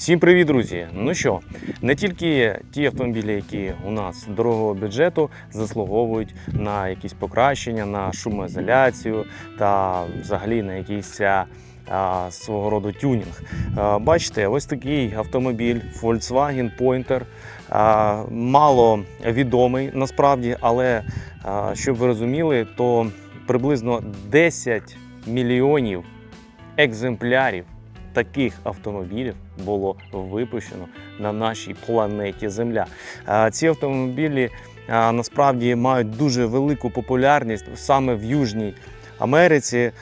Всім привіт, друзі! Ну що, не тільки ті автомобілі, які у нас дорогого бюджету, заслуговують на якісь покращення, на шумоізоляцію та взагалі на якийсь а, свого роду тюнінг. А, бачите, ось такий автомобіль Volkswagen Pointer. А, мало відомий насправді, але а, щоб ви розуміли, то приблизно 10 мільйонів екземплярів таких автомобілів було випущено на нашій планеті Земля. Ці автомобілі насправді мають дуже велику популярність саме в Южній Америці.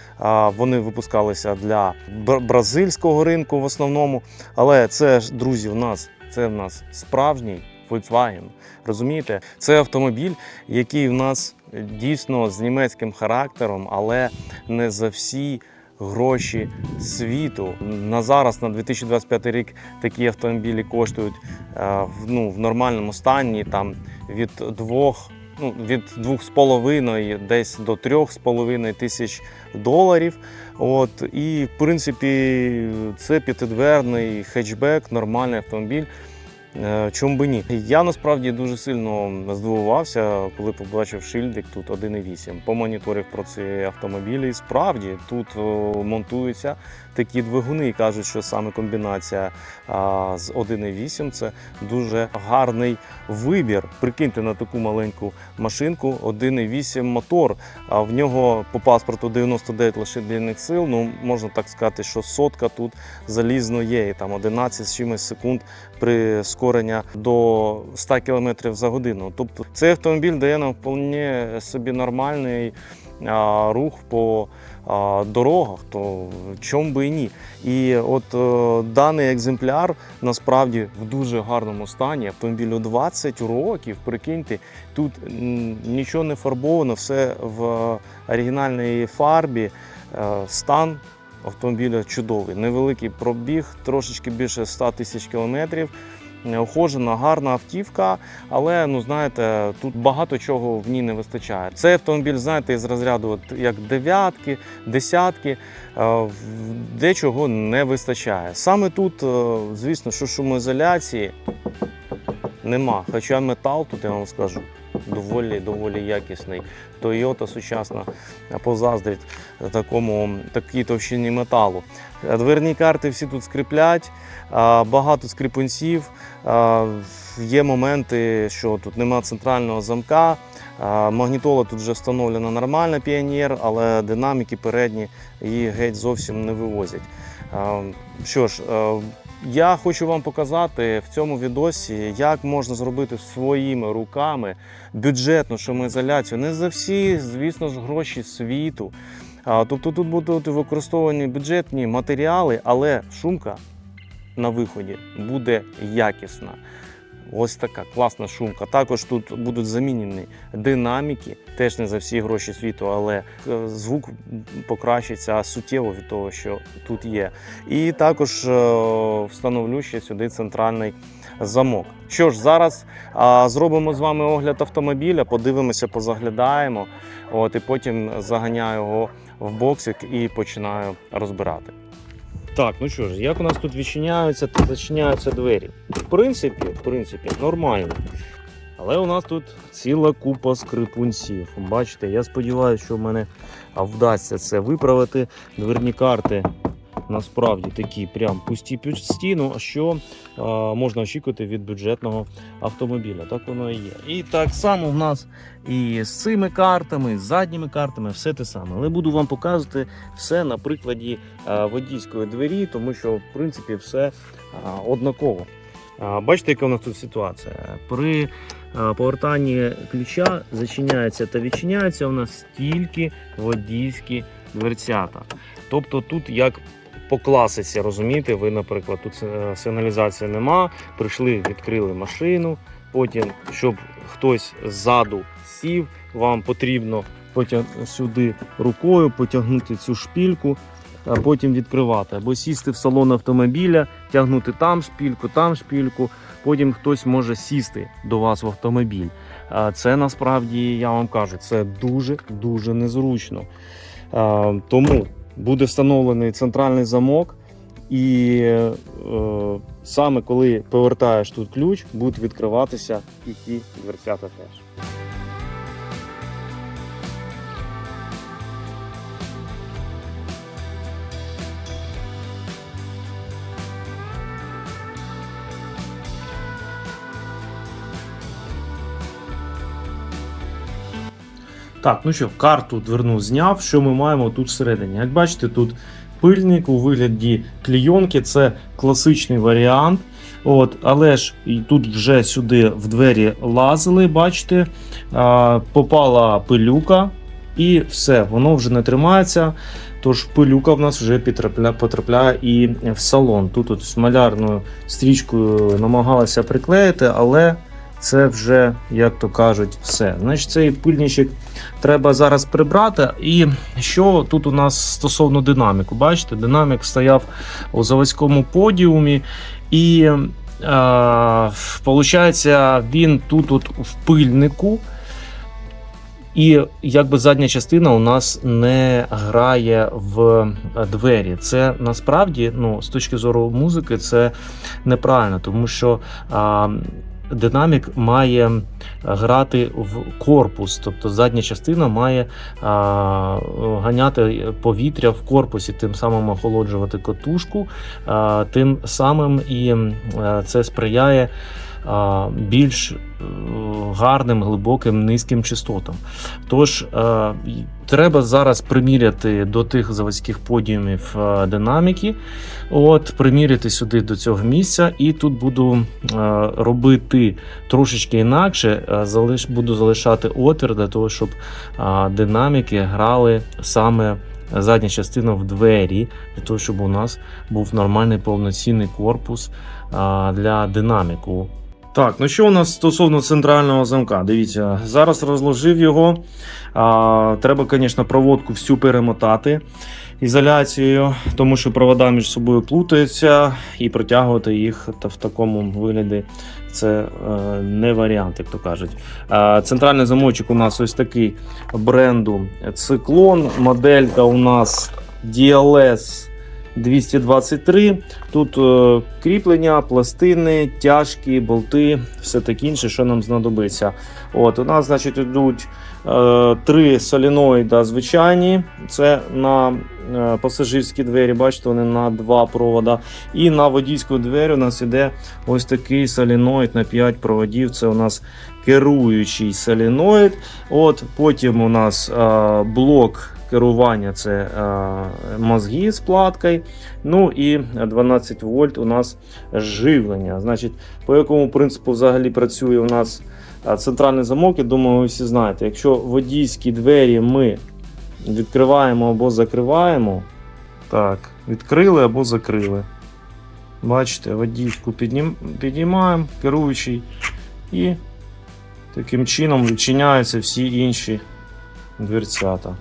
Вони випускалися для бразильського ринку в основному. Але це ж, друзі, в нас це в нас справжній Volkswagen. Розумієте, це автомобіль, який в нас дійсно з німецьким характером, але не за всі гроші світу. На зараз, на 2025 рік, такі автомобілі коштують е, ну, в нормальному стані там від двох. Ну, від двох з половиною десь до трьох з половиною тисяч доларів. От, і в принципі це п'ятидверний хетчбек, нормальний автомобіль. Е, Чому би ні? Я насправді дуже сильно здивувався, коли побачив шильдик тут 1.8. Помоніторив про ці автомобілі. І справді тут о, монтуються такі двигуни і кажуть, що саме комбінація з 1.8 це дуже гарний вибір. Прикиньте на таку маленьку машинку 1.8 мотор. А в нього по паспорту 99 лошадиних сил. Ну можна так сказати, що сотка тут залізно є. І там 11 з чимось секунд прискорення до 100 км за годину. Тобто цей автомобіль дає нам вполне собі нормальний рух по дорогах, то чому би і ні. І от е, даний екземпляр насправді в дуже гарному стані. Автомобілю 20 років. Прикиньте, тут нічого не фарбовано, все в оригінальній фарбі. Е, Стан автомобіля чудовий. Невеликий пробіг, трошечки більше 100 тисяч кілометрів. Охожена, гарна автівка, але ну знаєте, тут багато чого в ній не вистачає. Цей автомобіль, знаєте, із розряду як дев'ятки, десятки, е, дечого не вистачає. Саме тут, е, звісно, що шумоізоляції нема. Хоча метал тут я вам скажу. Доволі доволі якісний. Toyota сучасна позаздрить такому такій товщині металу. Е, Дверні карти всі тут скріплять, багато скріпунців. Є моменти, що тут нема центрального замка. Магнітола тут вже встановлена нормальна піонер, але динаміки передні її геть зовсім не вивозять. Що ж, е, я хочу вам показати в цьому відосі, як можна зробити своїми руками бюджетну шумоізоляцію. Не за всі, звісно ж, гроші світу. Тобто тут будуть використовані бюджетні матеріали, але шумка на виході буде якісна. Ось така класна шумка. Також тут будуть замінені динаміки, теж не за всі гроші світу, але е, звук покращиться суттєво від того, що тут є. І також е, встановлю ще сюди центральний замок. Що ж, зараз а, зробимо з вами огляд автомобіля, подивимося, позаглядаємо. От, і потім заганяю його в боксик і починаю розбирати. Так, ну що ж, як у нас тут відчиняються та зачиняються двері? В принципі, в принципі, нормально. Але у нас тут ціла купа скрипунців. Бачите, я сподіваюся, що в мене вдасться це виправити. Дверні карти насправді такі прям пусті під стіну, що а, можна очікувати від бюджетного автомобіля. Так воно і є. І так само в нас і з цими картами, з задніми картами, все те саме. Але буду вам показувати все на прикладі а, водійської двері, тому що в принципі все а, однаково. А, Бачите, яка у нас тут ситуація? При повертанні ключа зачиняється та відчиняється у нас тільки водійські дверцята. Тобто тут як по класиці, розумієте, ви, наприклад, тут е, сигналізації нема, прийшли, відкрили машину, потім, щоб хтось ззаду сів, вам потрібно потяг... сюди рукою потягнути цю шпільку, а потім відкривати. Або сісти в салон автомобіля, тягнути там шпільку, там шпільку, потім хтось може сісти до вас в автомобіль. А Це насправді, я вам кажу, це дуже-дуже незручно. А, Тому буде встановлений центральний замок і е, саме коли повертаєш тут ключ, будуть відкриватися і ті дверцята теж. Так, ну що, карту дверну зняв. Що ми маємо тут всередині? Як бачите, тут пильник у вигляді клійонки, це класичний варіант. От, але ж і тут вже сюди в двері лазили, бачите, а, попала пилюка, і все, воно вже не тримається. Тож пилюка в нас вже потрапляє, потрапляє і в салон. Тут от з малярною стрічкою намагалися приклеїти, але це вже, як то кажуть, все. Значить, цей пильничок треба зараз прибрати. І що тут у нас стосовно динаміку? Бачите, динамік стояв у заводському подіумі, і е, виходить, він тут от в пильнику. І якби задня частина у нас не грає в двері. Це насправді, ну, з точки зору музики, це неправильно, тому що а, динамік має грати в корпус, тобто задня частина має а, ганяти повітря в корпусі, тим самим охолоджувати котушку, а, тим самим і а, це сприяє більш е, гарним, глибоким, низьким частотам. Тож е, треба зараз приміряти до тих заводських подіумів е, динаміки, от, приміряти сюди до цього місця, і тут буду е, робити трошечки інакше. е, буду залишати отвір для того, щоб динаміки грали саме. Задня частина в двері, для того, щоб у нас був нормальний повноцінний корпус для динаміку. Так, ну що у нас стосовно центрального замка? Дивіться, зараз розложив його. А, треба, звісно, проводку всю перемотати ізоляцією, тому що провода між собою плутаються і протягувати їх в такому вигляді це е, не варіант, як то кажуть. Центральний замочок у нас ось такий бренду Циклон. Моделька у нас DLS 223. Тут е, кріплення, пластини, тяжкі, болти, все таке інше, що нам знадобиться. От, у нас, значить, йдуть е, три соліноїда звичайні. Це на е, пасажирські двері, бачите, вони на два провода. І на водійську двері у нас іде ось такий соліноїд на 5 проводів. Це у нас керуючий соліноїд. От, потім у нас е, блок керування це е, мозги з платкою. Ну і 12 вольт у нас живлення. Значить, по якому принципу взагалі працює у нас е, центральний замок, я думаю, ви всі знаєте. Якщо водійські двері ми відкриваємо або закриваємо, так, відкрили або закрили. Бачите, піднім, піднімаємо, керуючий, і таким чином відчиняються всі інші дверцята.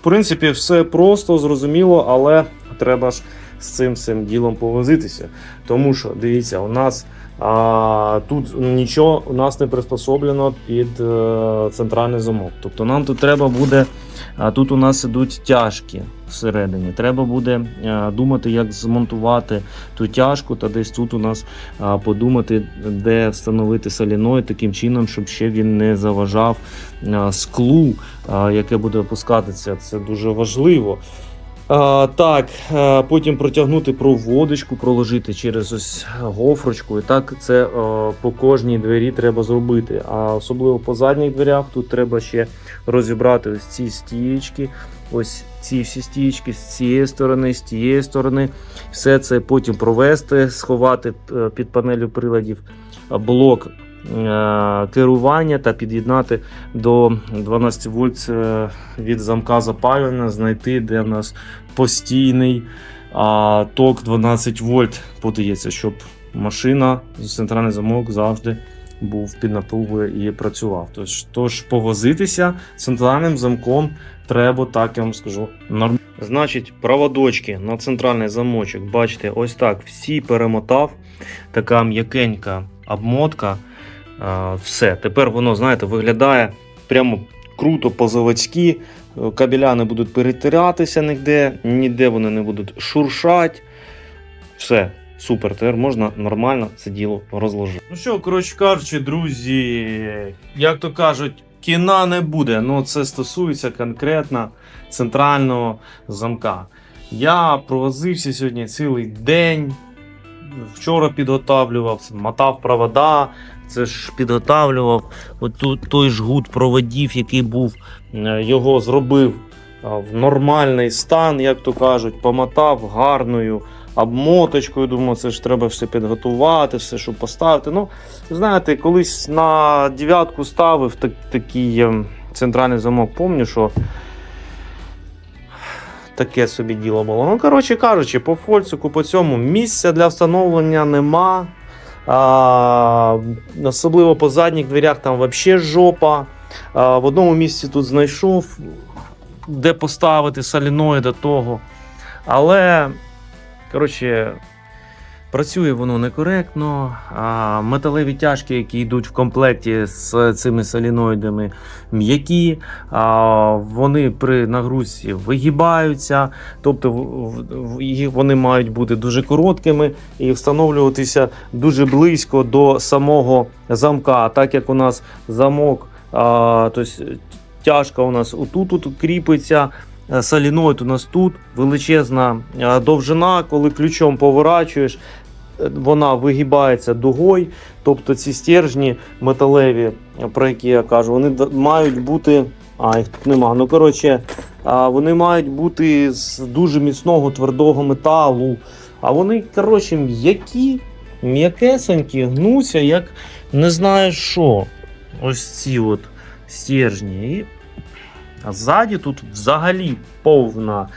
В принципі, все просто, зрозуміло, але треба ж з цим всім ділом повозитися. Тому що, дивіться, у нас а, тут нічого у нас не приспособлено під е, центральний замок. Тобто нам тут треба буде, а, тут у нас ідуть тяжкі всередині. Треба буде е, думати, як змонтувати ту тяжку, та десь тут у нас а, подумати, де встановити соліноїд таким чином, щоб ще він не заважав а, склу, яке буде опускатися. Це дуже важливо. А, так, потім протягнути проводочку, проложити через ось гофрочку. І так це по кожній двері треба зробити. А особливо по задніх дверях тут треба ще розібрати ось ці стієчки, ось ці всі стієчки з цієї сторони, з тієї сторони. Все це потім провести, сховати е, під панелю приладів блок е, керування та під'єднати до 12 вольт е, від замка запалювання, знайти, де в нас постійний ток 12 вольт подається, щоб машина центральний замок завжди був під напругою і працював. Тож, тож повозитися з центральним замком треба, так я вам скажу, нормально. Значить, проводочки на центральний замочок, бачите, ось так всі перемотав. Така м'якенька обмотка. Все, тепер воно, знаєте, виглядає прямо круто по-заводськи. Е, Кабеля не будуть перетиратися ніде, ніде вони не будуть шуршати. Все. Супер, тепер можна нормально це діло розложити. Ну що, коротше кажучи, друзі, як то кажуть, кіна не буде. Ну, це стосується конкретно центрального замка. Я провозився сьогодні цілий день. Вчора підготавлював, мотав провода, це ж підготавлював. От тут той жгут проводів, який був, е, його зробив в нормальний стан, як то кажуть, помотав гарною обмоточкою. Думаю, це ж треба все підготувати, все, щоб поставити. Ну, знаєте, колись на дев'ятку ставив так, такий ем, центральний замок, пам'ятаю, що таке собі діло було. Ну, коротше кажучи, по фольцику, по цьому місця для встановлення нема. Особливо по задніх дверях там взагалі жопа. В одному місці тут знайшов, де поставити соліноїда того. Але, коротше, працює воно некоректно. А, металеві тяжки, які йдуть в комплекті з цими соліноїдами, м'які, вони при нагрузці вигибаються, тобто вони мають бути дуже короткими і встановлюватися дуже близько до самого замка. Так як у нас замок, тобто тяжка у нас отут тут кріпиться. Е, Соліноїд у нас тут величезна е, довжина, коли ключом поворачуєш, е, вона вигибається дугою. Тобто ці стержні металеві, про які я кажу, вони мають бути. А, їх тут нема. Ну, коротше, вони мають бути з дуже міцного твердого металу. А вони, коротше, м'які, м'якесенькі, гнуться, як не знаю що. Ось ці от стержні. І а ззаді тут взагалі повна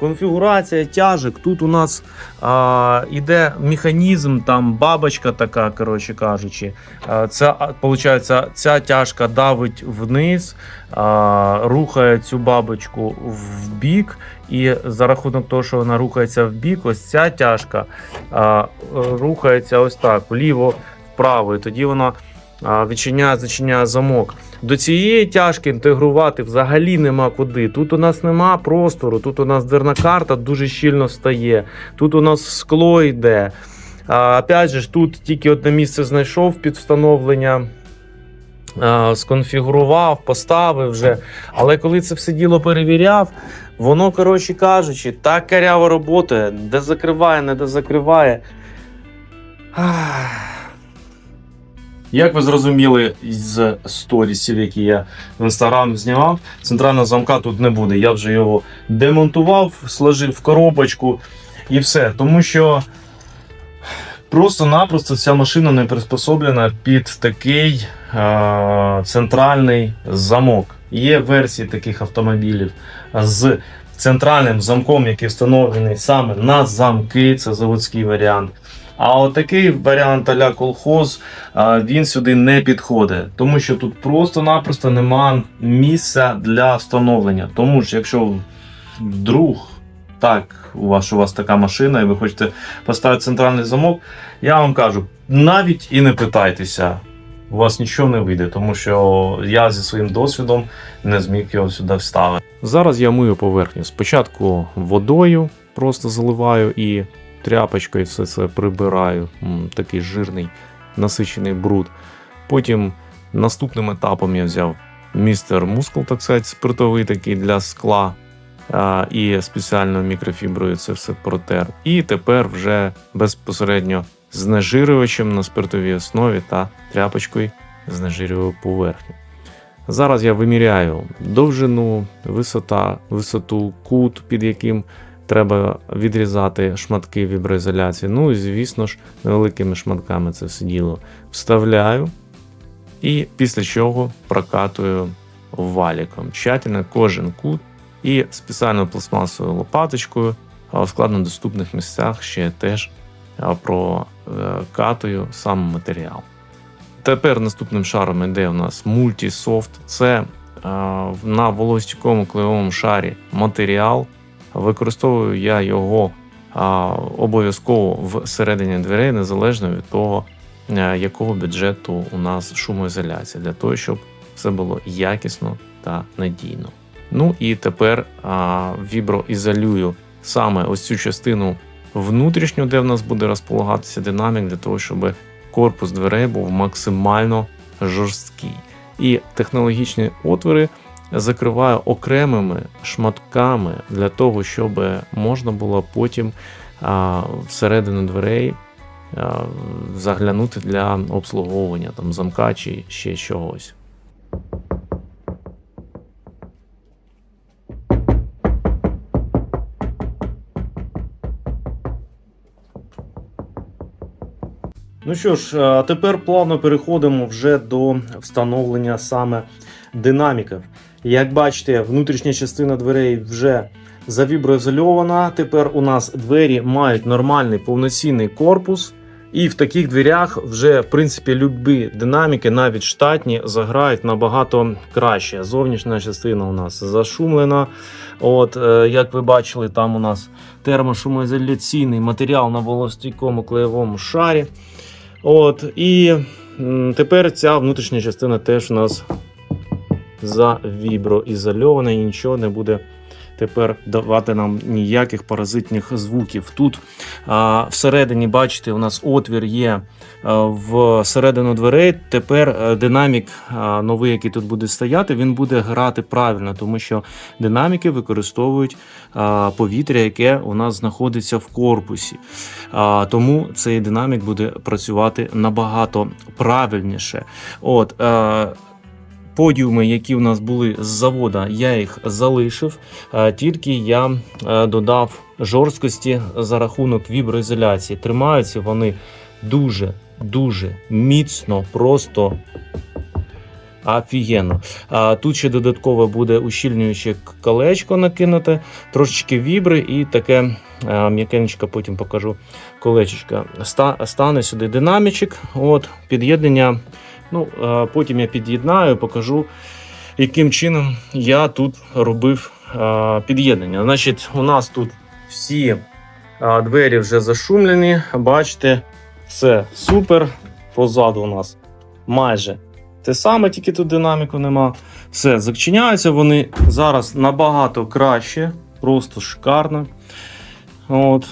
конфігурація тяжек. Тут у нас а, іде механізм, там бабочка така, коротше кажучи. А, Ця, получається, ця тяжка давить вниз, а, рухає цю бабочку в бік, і за рахунок того, що вона рухається в бік, ось ця тяжка а, рухається ось так, вліво, вправо. І тоді вона відчиняє, зачиняє замок. До цієї тяжки інтегрувати взагалі нема куди. Тут у нас нема простору, тут у нас дверна карта дуже щільно стає, тут у нас скло йде. А, опять же, тут тільки одне місце знайшов під встановлення. Сконфігурував, поставив вже. Але коли це все діло перевіряв, воно, коротше кажучи, так каряво роботає, де закриває, не де закриває. Як ви зрозуміли з сторісів, які я в інстаграм знімав, центрального замка тут не буде. Я вже його демонтував, сложив в коробочку і все. Тому що просто-напросто ця машина не приспособлена під такий е- центральний замок. Є версії таких автомобілів з центральним замком, який встановлений саме на замки, це заводський варіант. А от такий варіант а-ля колхоз він сюди не підходить, тому що тут просто-напросто нема місця для встановлення. Тому ж, якщо вдруг так у вас, у вас така машина, і ви хочете поставити центральний замок, я вам кажу, навіть і не питайтеся. У вас нічого не вийде, тому що я зі своїм досвідом не зміг його сюди вставити. Зараз я мию поверхню. Спочатку водою просто заливаю і тряпочкою все це прибираю. Такий жирний насичений бруд. Потім наступним етапом я взяв містер мускул, так сказати, спиртовий такий для скла. І спеціальною мікрофіброю це все протер. І тепер вже безпосередньо знежирювачем на спиртовій основі та тряпочкою знежирюю поверхню. Зараз я виміряю довжину, висота, висоту, кут, під яким треба відрізати шматки віброізоляції. Ну і звісно ж, невеликими шматками це все діло вставляю. І після чого прокатую валіком. Тщательно кожен кут і спеціальною пластмасовою лопаточкою в складнодоступних місцях ще теж прокатую сам матеріал. Тепер наступним шаром йде у нас мультісофт. Це на волостійкому клеєвому шарі матеріал. Використовую я його обов'язково всередині дверей, незалежно від того, е, якого бюджету у нас шумоізоляція, для того, щоб все було якісно та надійно. Ну і тепер а, віброізолюю саме ось цю частину внутрішню, де в нас буде розполагатися динамік, для того, щоб корпус дверей був максимально жорсткий. І технологічні отвори закриваю окремими шматками для того, щоб можна було потім а, всередину дверей а, заглянути для обслуговування там, замка чи ще чогось. Ну що ж, а тепер плавно переходимо вже до встановлення саме динаміків. Як бачите, внутрішня частина дверей вже завіброізольована. Тепер у нас двері мають нормальний повноцінний корпус. І в таких дверях вже, в принципі, любі динаміки, навіть штатні, заграють набагато краще. Зовнішня частина у нас зашумлена. От, е, як ви бачили, там у нас термошумоізоляційний матеріал на волостійкому клеєвому шарі. От, і тепер ця внутрішня частина теж у нас завіброізольована і нічого не буде тепер давати нам ніяких паразитних звуків. Тут а, всередині, бачите, у нас отвір є а, всередину дверей. Тепер е, динамік а, новий, який тут буде стояти, він буде грати правильно, тому що динаміки використовують а, повітря, яке у нас знаходиться в корпусі. А, тому цей динамік буде працювати набагато правильніше. От, е, Подіуми, які у нас були з завода, я їх залишив, е, тільки я е, додав жорсткості за рахунок віброізоляції. Тримаються вони дуже дуже міцно, просто офігенно. А тут ще додатково буде ущільнююче колечко накинуте, трошечки вібри і таке е, м'якенечко, потім покажу колечечко. Стане сюди динамічик. От, під'єднання. Ну, потім я під'єднаю, покажу, яким чином я тут робив під'єднання. Значить, у нас тут всі двері вже зашумлені. Бачите, все супер. Позаду у нас майже те саме, тільки тут динаміку нема. Все, зачиняються вони зараз набагато краще, просто шикарно. От.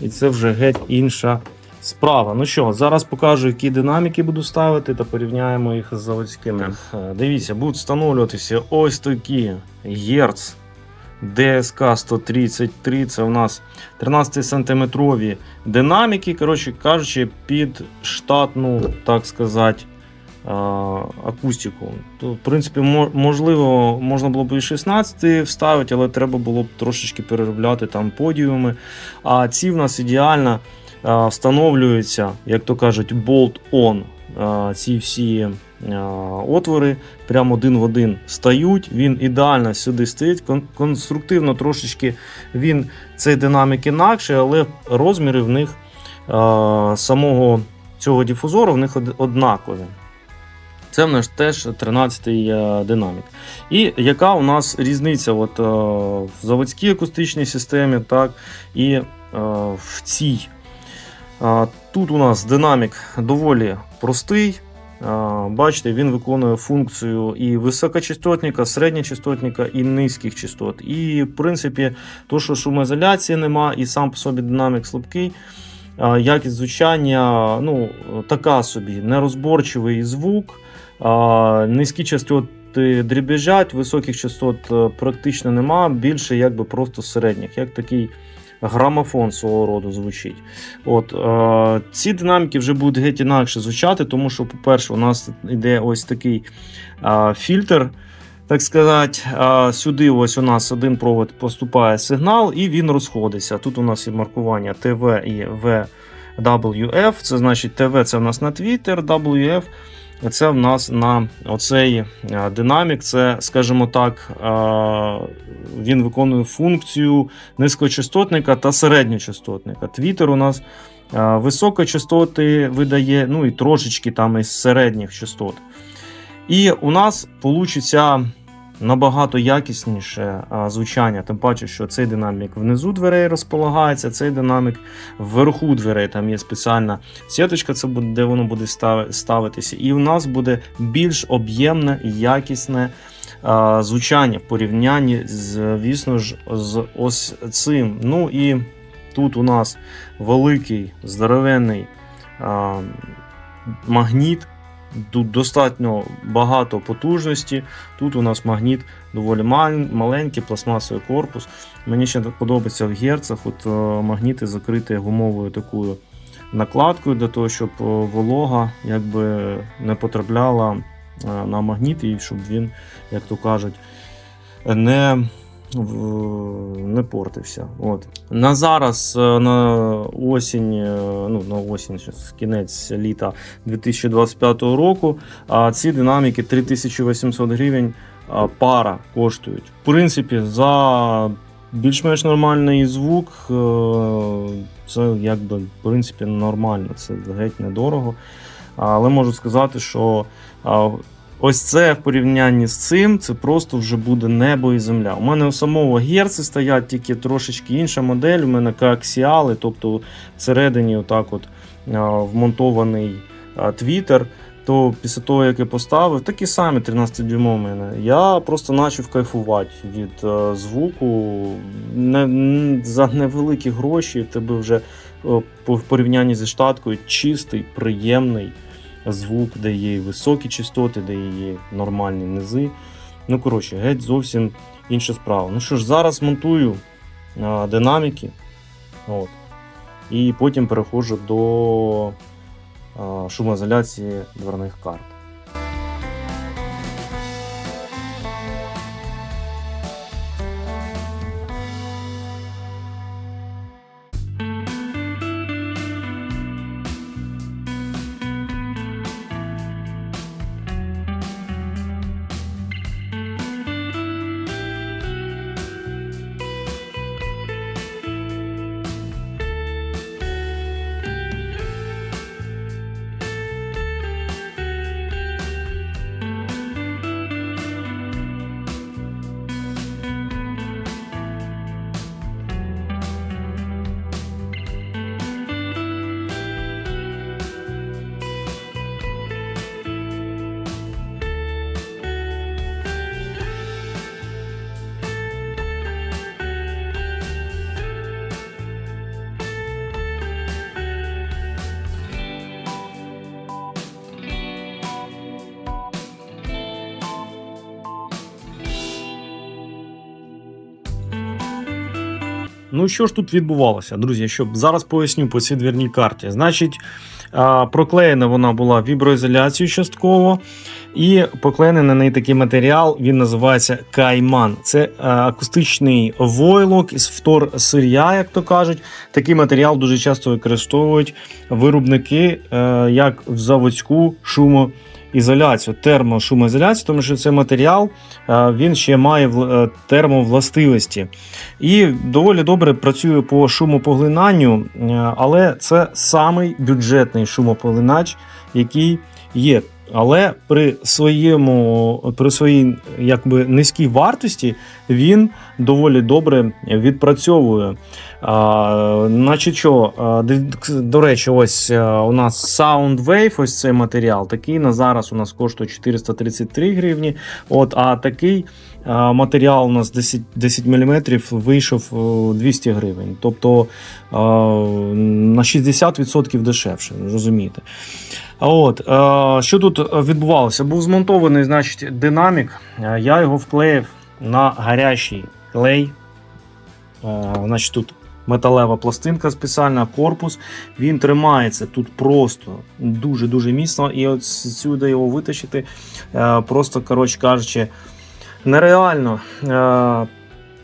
І це вже геть інша справа. Ну що, зараз покажу, які динаміки буду ставити та порівняємо їх з заводськими. Е, Дивіться, будуть встановлюватися ось такі Герц DSK 133. Це у нас 13 сантиметрові динаміки. Коротше кажучи, під штатну, так сказати. е, Акустику. То, в принципі, можливо, можна було б і 16 вставити, але треба було б трошечки переробляти там подіуми. А ці в нас ідеально а, встановлюються, як то кажуть, bolt-on. Ці всі отвори прямо один в один стають. Він ідеально сюди стоїть. Конструктивно трошечки він цей динамік інакший, але розміри в них самого цього дифузору в них однакові. Це в нас теж 13-й е, динамік. І яка у нас різниця от, е, в заводській акустичній системі, так, і е, в цій. Тут у нас динамік доволі простий. Бачите, він виконує функцію і високочастотника, середньочастотника, і низьких частот. І, в принципі, то, що шумоізоляції нема, і сам по собі динамік слабкий. Якість звучання ну, така собі, нерозборчивий звук, низькі частоти дрібіжать, високих частот е, практично нема, більше якби просто середніх, як такий грамофон свого роду звучить. От, е, ці динаміки вже будуть геть інакше звучати, тому що, по-перше, у нас йде ось такий е, фільтр. Так сказати, е, сюди ось у нас один провод поступає сигнал, і він розходиться. Тут у нас є маркування ТВ і WF. Це значить ТВ це в нас на Twitter, WF це в нас на оцей е, динамік. Це, скажімо так, е, він виконує функцію низькочастотника та середньочастотника. Твіттер у нас високі високочастоти видає, ну і трошечки там із середніх частот. І у нас вийде набагато якісніше звучання, тим паче, що цей динамік внизу дверей розполагається, цей динамік вверху дверей. Там є спеціальна сіточка, це буде, де воно буде ставитися. І у нас буде більш об'ємне і якісне звучання в порівнянні звісно ж, з ось цим. Ну і Тут у нас великий здоровенний а, магніт. Тут достатньо багато потужності. Тут у нас магніт доволі маленький, пластмасовий корпус. Мені ще подобається в герцах. От е, магніти закриті гумовою такою накладкою для того, щоб е, волога якби не потрапляла е, на магніт і щоб він, як то кажуть, не, не портився. От. На зараз, е, на осінь, е, ну, на осінь, кінець літа 2025 року, а ці динаміки 3800 гривень пара коштують. В принципі, за більш-менш нормальний звук, е, це якби в принципі нормально, це геть недорого. Але можу сказати, що ось це в порівнянні з цим, це просто вже буде небо і земля. У мене у самого герци стоять тільки трошечки інша модель. У мене коаксіали, тобто всередині отак от вмонтований а, твіттер. То після того, як я поставив, такі самі 13-дюймові у мене. Я просто почав кайфувати від звуку. Не, за невеликі гроші в тебе вже в порівнянні зі штаткою чистий, приємний звук, де є високі частоти, де є нормальні низи. Ну, коротше, геть зовсім інша справа. Ну що ж, зараз монтую а, динаміки. От, і потім переходжу до а, шумоізоляції дверних карт. Ну що ж тут відбувалося, друзі? Щоб зараз поясню по цій двірній карті. Значить, проклеєна вона була віброізоляцією частково, і поклеєний на неї такий матеріал, він називається кайман. Це акустичний войлок із втор сир'я, як то кажуть. Такий матеріал дуже часто використовують виробники е, як в заводську шумоізоляцію, термошумоізоляцію, тому що цей матеріал е, він ще має е, термовластивості. І доволі добре працює по шумопоглинанню, е, але це самий бюджетний шумопоглинач, який є. Але при своєму при своїй якби низькій вартості він доволі добре відпрацьовує. А, значить, що, до речі, ось у нас Soundwave, ось цей матеріал. Такий на зараз у нас коштує 433 гривні. От, а такий матеріал у нас 10, 10 мм вийшов 200 гривень. Тобто на 60% дешевше, розумієте. От, е, що тут відбувалося? Був змонтований значить, динамік. Е, Я його вклеїв на гарячий клей. Значить, тут металева пластинка спеціальна, корпус. Він тримається тут просто дуже-дуже міцно. І от сюди його витащити, е, просто, коротше кажучи, нереально. Е,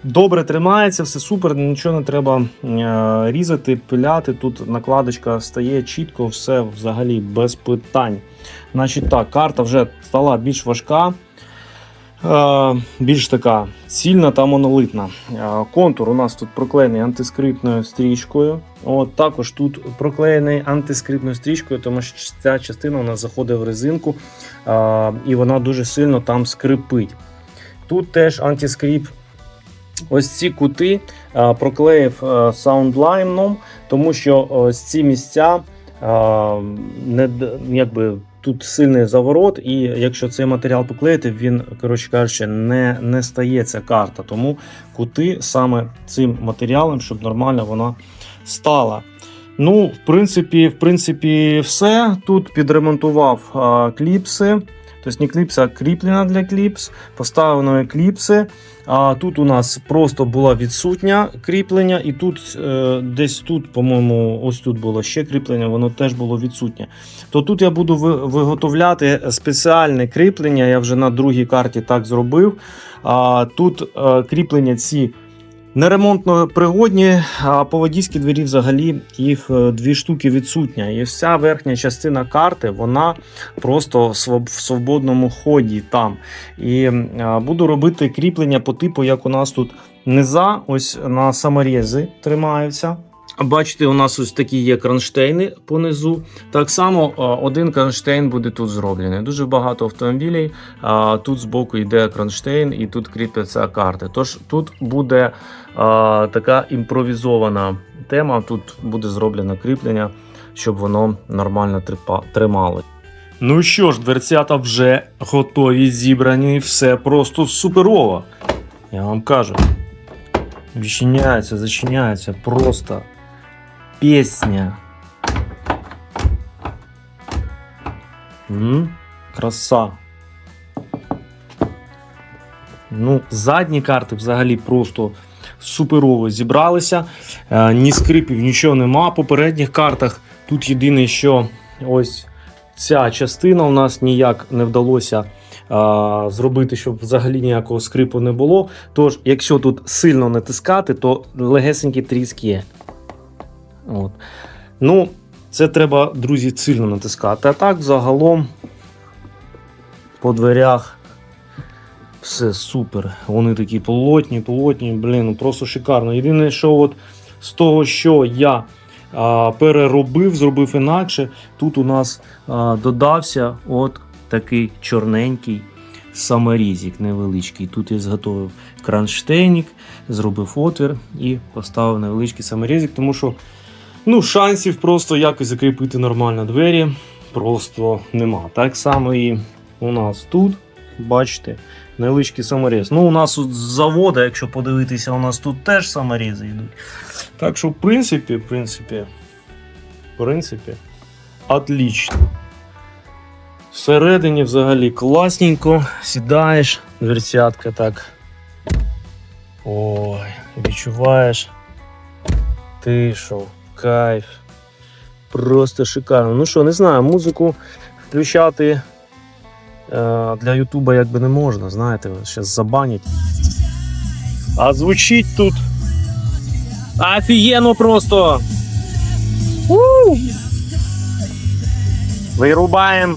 Добре тримається, все супер, нічого не треба е, різати, пиляти. Тут накладочка стає чітко, все взагалі без питань. Значить так, карта вже стала більш важка, більш така цільна та монолитна. Е, контур у нас тут проклеєний антискриптною стрічкою. От, також тут проклеєний антискриптною стрічкою, тому що ця частина у нас заходить в резинку е, і вона дуже сильно там скрипить. Тут теж антискрип Ось ці кути проклеїв саундлайном, тому що ось ці місця не якби. Тут сильний заворот, і якщо цей матеріал поклеїти, він, коротше кажучи, не, не стає ця карта. Тому кути саме цим матеріалом, щоб нормально вона стала. Ну, в принципі, в принципі, все. Тут підремонтував а, кліпси. Тобто не кліпси, а кріплення для кліпс. Поставив нові кліпси. А тут у нас просто було відсутнє кріплення, і тут е, десь тут, по-моєму, ось тут було ще кріплення, воно теж було відсутнє. То тут я буду виготовляти спеціальне кріплення. Я вже на другій карті так зробив. А, тут е, кріплення ці неремонтно пригодні, а поводійські двері взагалі їх е, дві штуки відсутня. І вся верхня частина карти вона просто в свободному ході там. І е, буду робити кріплення по типу, як у нас тут низа, ось на саморези тримаються. Бачите, у нас ось такі є кронштейни понизу. Так само один кронштейн буде тут зроблений. Дуже багато автомобілів. а Тут збоку йде кронштейн і тут кріпляться карти. Тож тут буде така імпровізована тема. Тут буде зроблено кріплення, щоб воно нормально тримало. Ну що ж, дверцята вже готові, зібрані, все просто суперово. Я вам кажу. Відчиняється, зачиняється просто пісня. М? Краса. Ну, задні карти взагалі просто суперово зібралися. Е, ні скрипів, нічого нема. Попередніх картах тут єдине, що ось ця частина у нас ніяк не вдалося а, зробити, щоб взагалі ніякого скрипу не було. Тож, якщо тут сильно натискати, то легесенький тріск є. От. Ну, це треба, друзі, сильно натискати. А так, загалом, по дверях все супер. Вони такі плотні, плотні, блін, ну просто шикарно. Єдине, що от з того, що я а, переробив, зробив інакше, тут у нас а, додався от такий чорненький саморізик невеличкий. Тут я зготовив кронштейник, зробив отвір і поставив невеличкий саморізик, тому що ну, шансів просто якось закріпити нормально двері просто нема. Так само і у нас тут, бачите, невеличкий саморіз. Ну, у нас тут з заводу, якщо подивитися, у нас тут теж саморізи йдуть. Так що, в принципі, в принципі, в принципі, отлично. Всередині взагалі класненько, сідаєш, дверцятка так. Ой, відчуваєш. Ти кайф. Просто шикарно. Ну що, не знаю, музику включати е, для Ютуба якби не можна, знаєте, зараз забанять. А звучить тут. Офігенно просто. Вирубаємо.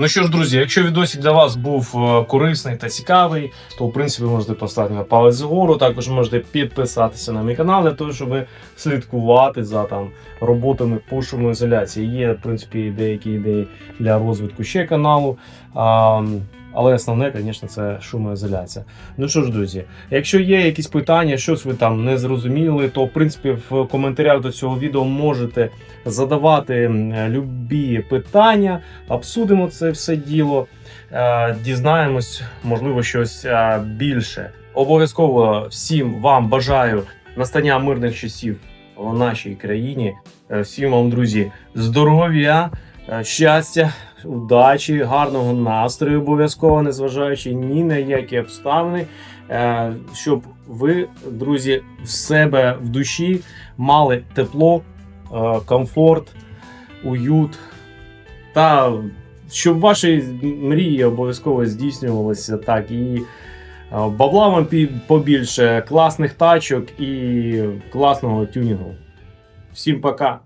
Ну що ж, друзі, якщо відосик для вас був е, корисний та цікавий, то в принципі можете поставити на палець вгору. Також можете підписатися на мій канал для того, щоб слідкувати за там роботами по шумоізоляції. Є, в принципі, деякі ідеї для розвитку ще каналу. Але основне, звісно, це шумоізоляція. Ну що ж, друзі, якщо є якісь питання, щось ви там не зрозуміли, то в принципі в коментарях до цього відео можете задавати любі питання, обсудимо це все діло, е, дізнаємось, можливо, щось е, більше. Обов'язково всім вам бажаю настання мирних часів в нашій країні. Е, Всім вам, друзі, здоров'я, щастя, удачі, гарного настрою, обов'язково, незважаючи ні на які обставини, е, щоб ви, друзі, в себе в душі мали тепло, е, комфорт, уют та щоб ваші мрії обов'язково здійснювалися так і е, бабла вам побільше, класних тачок і класного тюнінгу. Всім пока!